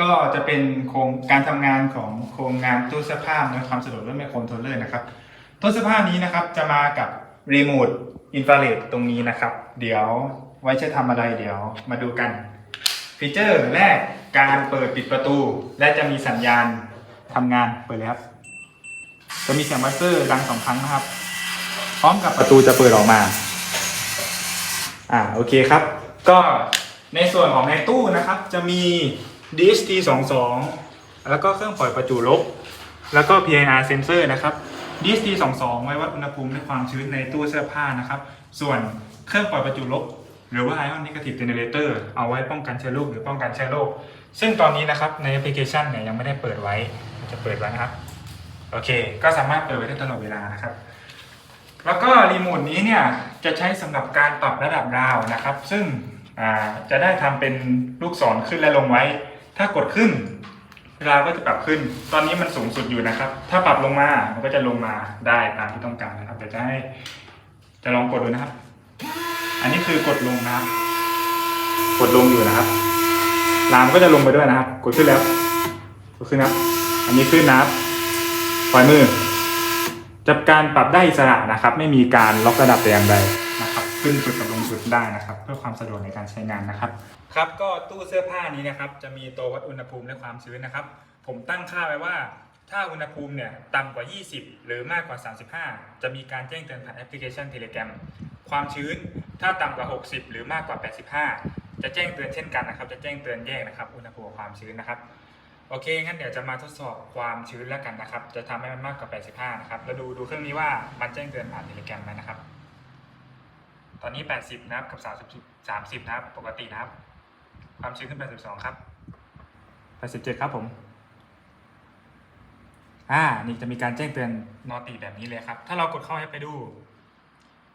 ก็จะเป็นโครงการทำงานของโครงงานตู้เสื้อผ้าและความสะดวกด้วยไมโครคอนโทรลเลอร์นะครับตู้เสื้อผ้านี้นะครับจะมากับรีโมทอินฟราเรดตรงนี้นะครับ เดี๋ยวไว้จะทำอะไรเดี๋ยวมาดูกัน ฟีเจอร์แรกการเปิดปิดประตู และจะมีสัญญาณทำงานเปิดเลยครับ จะมีเสียงวัสเซอร์ดังสองครั้งนะครับ พร้อมกับประตูจะเปิดออกมา อ่าโอเคครับ ก็ในส่วนของในตู้นะครับจะมี DHT 22แล้วก็เครื่องปล่อยประจุลบ แล้วก็ PIR sensor นะครับ DHT 22ไว้วัดอุณหภูมิและความชื้นในตู้เสื้อผ้านะครับ ส่วนเครื่องปล่อยประจุลบ หรือว่า Ion Negative Generator เอาไว้ป้องกันเชื้อโรคหรือป้องกันเชื้อโรค ซึ่งตอนนี้นะครับในแอปพลิเคชันเนี่ยยังไม่ได้เปิดไว้ จะเปิดไว้นะครับ โอเค ก็สามารถเปิดไว้ได้ตลอดเวลานะครับแล้วก็รีโมทนี้เนี่ยจะใช้สำหรับการปรับระดับราวนะครับ ซึ่งจะได้ทำเป็นลูกศรขึ้นและลงไว้ ถ้ากดขึ้นราวก็จะปรับขึ้น ตอนนี้มันสูงสุดอยู่นะครับ ถ้าปรับลงมา มันก็จะลงมาได้ตามที่ต้องการนะครับ เดี๋ยวจะให้ จะลองกดดูนะครับ อันนี้คือกดลงนะครับ กดลงอยู่นะครับ รามก็จะลงไปด้วยนะครับ กดขึ้นแล้ว กดขึ้นนับอันนี้ขึ้นนะครับปล่อยมือ จับการปรับได้อิสระนะครับ ไม่มีการล็อกระดับแต่อย่างใด ขึ้นสุดกับลงสุดได้นะครับ เพื่อความสะดวกในการใช้งานนะครับ ครับก็ตู้เสื้อผ้านี้นะครับจะมีตัววัดอุณหภูมิและความชื้นนะครับ ผมตั้งค่าไว้ว่า ถ้าอุณหภูมิเนี่ยต่ำกว่า 20 หรือมากกว่า 35 จะมีการแจ้งเตือนผ่านแอปพลิเคชัน Telegram ความชื้นถ้าต่ำกว่า 60 หรือมากกว่า 85 จะแจ้งเตือนเช่นกันนะครับ จะแจ้งเตือนแยกนะครับ อุณหภูมิความชื้นนะครับโอเค งั้นเดี๋ยวจะมาทดสอบความชื้นแล้วกันนะครับ จะทำให้มันมากกว่า 85 นะครับ แล้วดูดูเครื่องนี้ว่ามันแจ้งเตือนผ่านเทเลแกรมไหมนะครับ ตอนนี้ 80 นะครับ กับ 30 30 นะครับ ปกตินะครับ ความชื้นขึ้น 82 ครับ 87 ครับผม อ่า นี่จะมีการแจ้งเตือนนอติแบบนี้เลยครับ ถ้าเรากดเข้าแอปไปดู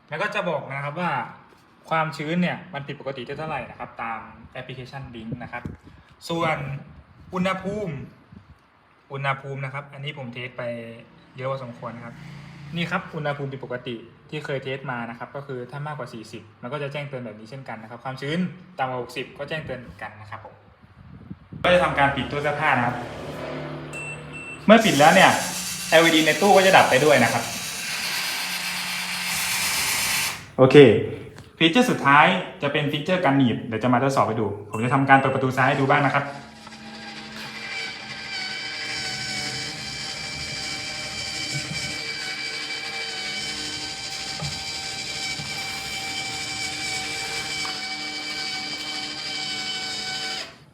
มันก็จะบอกนะครับว่าความชื้นเนี่ยมันผิดปกติได้เท่าไหร่นะครับ ตามแอปพลิเคชัน Blink นะครับ ส่วนอุณหภูมิ อุณหภูมินะครับ อันนี้ผมเทสไปเยอะพอสมควรครับ นี่ครับอุณหภูมิผิดปกติที่เคยเทสมานะครับก็คือถ้ามากกว่า 40 มันก็จะแจ้งเตือนแบบนี้เช่นกันนะครับ ความชื้นต่ำกว่า 60 ก็แจ้งเตือนเหมือนกันนะครับผมก็จะทำการปิดตู้เสื้อผ้านะครับ เมื่อปิดแล้วเนี่ย LED ในตู้ก็จะดับไปด้วยนะครับ โอเคฟีเจอร์สุดท้ายจะเป็นฟีเจอร์การหนีบเดี๋ยวจะมาทดสอบไปดู ผมจะทำการเปิดประตูซ้ายให้ดูบ้างนะครับ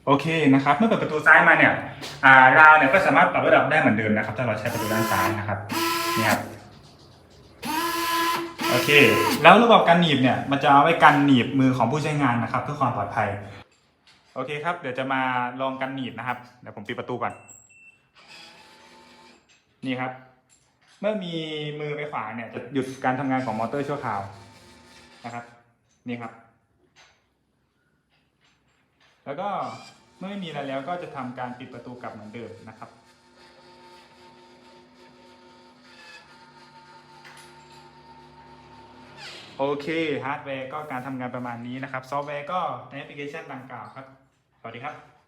โอเคนะครับ เมื่อเปิดประตูซ้ายมาเนี่ยาราวเนี่ยก็สามารถปรับระดับได้เหมือนเดิมนะครับ ถ้าเราใช้ประตูด้านซ้ายนะครับนี่ครับโอเค แล้วระบบการหนีบเนี่ยมันจะเอาไว้กันหนีบมือของผู้ใช้งานนะครับ เพื่อความปลอดภัย โอเคครับ เดี๋ยวจะมาลองกันหนีบนะครับเดี๋ยวผมปิดประตูก่อนนี่ครับ เมื่อมีมือไปขวาเนี่ยจะหยุดการทำงานของมอเตอร์ชั่วคราวนะครับ นี่ครับ แล้วก็เมื่อไม่มีอะไรแล้วก็จะทำการปิดประตูกลับเหมือนเดิมนะครับ โอเคฮาร์ดแวร์ก็การทำงานประมาณนี้นะครับ ซอฟต์แวร์ก็ในแอปพลิเคชันดังกล่าวครับ สวัสดีครับ